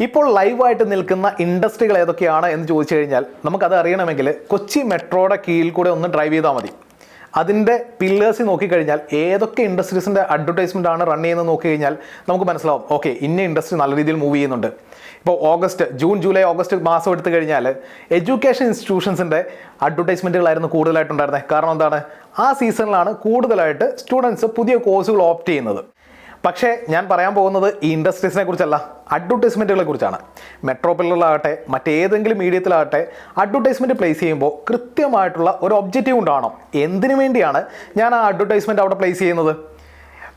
ഇപ്പോൾ ലൈവായിട്ട് നിൽക്കുന്ന ഇൻഡസ്ട്രികൾ ഏതൊക്കെയാണ് എന്ന് ചോദിച്ചു കഴിഞ്ഞാൽ നമുക്കത് അറിയണമെങ്കിൽ കൊച്ചി മെട്രോയുടെ കീഴിൽ കൂടെ ഒന്ന് ഡ്രൈവ് ചെയ്താൽ മതി. അതിന്റെ പില്ലേഴ്സിൽ നോക്കിക്കഴിഞ്ഞാൽ ഏതൊക്കെ ഇൻഡസ്ട്രീസിന്റെ അഡ്വർടൈസ്മെന്റ് ആണ് റൺ ചെയ്യുന്നത് നോക്കിക്കഴിഞ്ഞാൽ നമുക്ക് മനസ്സിലാവും. ഓക്കെ ഇന്ന ഇൻഡസ്ട്രി നല്ല രീതിയിൽ മൂവ് ചെയ്യുന്നുണ്ട്. ഇപ്പോൾ ഓഗസ്റ്റ് ജൂൺ ജൂലൈ ഓഗസ്റ്റ് മാസം എടുത്തു കഴിഞ്ഞാൽ എഡ്യൂക്കേഷൻ ഇൻസ്റ്റിറ്റ്യൂഷൻസിന്റെ അഡ്വർടൈസ്മെന്റുകളായിരുന്നു കൂടുതലായിട്ടുണ്ടായിരുന്നത്. കാരണം എന്താണ്? ആ സീസണിലാണ് കൂടുതലായിട്ട് സ്റ്റുഡൻസ് പുതിയ കോഴ്സുകൾ ഓപ്റ്റ് ചെയ്യുന്നത്. പക്ഷേ ഞാൻ പറയാൻ പോകുന്നത് ഈ ഇൻഡസ്ട്രീസിനെ കുറിച്ചല്ല അഡ്വർടൈസ്മെന്റുകളെ കുറിച്ചാണ്. മെട്രോ പില്ലറിലാകട്ടെ മറ്റേതെങ്കിലും മീഡിയത്തിലാകട്ടെ അഡ്വർടൈസ്മെന്റ് പ്ലേസ് ചെയ്യുമ്പോൾ കൃത്യമായിട്ടുള്ള ഒരു ഒബ്ജക്റ്റീവ് ഉണ്ടാവണം. എന്തിനു വേണ്ടിയാണ് ഞാൻ ആ അഡ്വർടൈസ്മെന്റ് അവിടെ പ്ലേസ് ചെയ്യുന്നത്?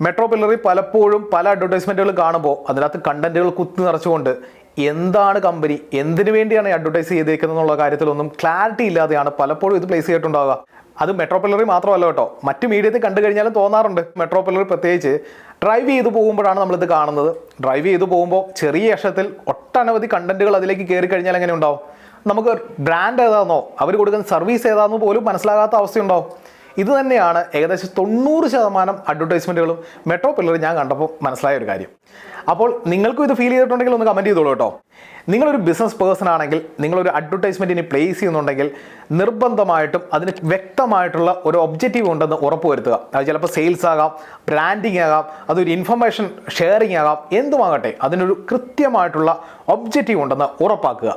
മെട്രോ പില്ലറി പലപ്പോഴും പല അഡ്വർടൈസ്മെന്റുകൾ കാണുമ്പോൾ അതിനകത്ത് കണ്ടന്റുകൾ കുത്തി നിറച്ചുകൊണ്ട് എന്താണ് കമ്പനി? എന്തിനു വേണ്ടിയാണ് അഡ്വർടൈസ് ചെയ്തേക്കുന്നത് എന്നുള്ള കാര്യത്തിലൊന്നും ക്ലാരിറ്റി ഇല്ലാതെയാണ് പലപ്പോഴും ഇത് പ്ലേസ് ചെയ്തിട്ടുണ്ടാവുക. അത് മെട്രോപില്ലറി മാത്രമല്ല കേട്ടോ. മറ്റു മീഡിയത്തിൽ കണ്ടു കഴിഞ്ഞാലും തോന്നാറുണ്ട്. മെട്രോപില്ലറി പ്രത്യേകിച്ച് ഡ്രൈവ് ചെയ്ത് പോകുമ്പോഴാണ് നമ്മളിത് കാണുന്നത്. ഡ്രൈവ് ചെയ്ത് പോകുമ്പോൾ ചെറിയ അക്ഷരത്തിൽ ഒട്ടനവധി കണ്ടന്റുകൾ അതിലേക്ക് കയറി കഴിഞ്ഞാൽ എങ്ങനെ ഉണ്ടാവും? നമുക്ക് ബ്രാൻഡ് ഏതാണെന്നോ അവർ കൊടുക്കുന്ന സർവീസ് ഏതാണെന്നോ പോലും മനസ്സിലാകാത്ത അവസ്ഥയുണ്ടാവും. ഇത് തന്നെയാണ് ഏകദേശം തൊണ്ണൂറ് ശതമാനം അഡ്വർടൈസ്മെന്റുകളും മെട്രോ പില്ലർ ഞാൻ കണ്ടപ്പോൾ മനസ്സിലായ ഒരു കാര്യം. അപ്പോൾ നിങ്ങൾക്കും ഇത് ഫീൽ ചെയ്തിട്ടുണ്ടെങ്കിൽ ഒന്ന് കമന്റ് ചെയ്തോളൂ കേട്ടോ. നിങ്ങളൊരു ബിസിനസ് പേഴ്സൺ ആണെങ്കിൽ നിങ്ങളൊരു അഡ്വർടൈസ്മെന്റിന് പ്ലേസ് ചെയ്യുന്നുണ്ടെങ്കിൽ നിർബന്ധമായിട്ടും അതിന് വ്യക്തമായിട്ടുള്ള ഒരു ഒബ്ജക്റ്റീവ് ഉണ്ടെന്ന് ഉറപ്പുവരുത്തുക അത് ചിലപ്പോൾ സെയിൽസ് ആകാം ബ്രാൻഡിങ് ആകാം അതൊരു ഇൻഫർമേഷൻ ഷെയറിംഗ് ആകാം എന്തുമാകട്ടെ അതിനൊരു കൃത്യമായിട്ടുള്ള ഒബ്ജക്റ്റീവ് ഉണ്ടെന്ന് ഉറപ്പാക്കുക.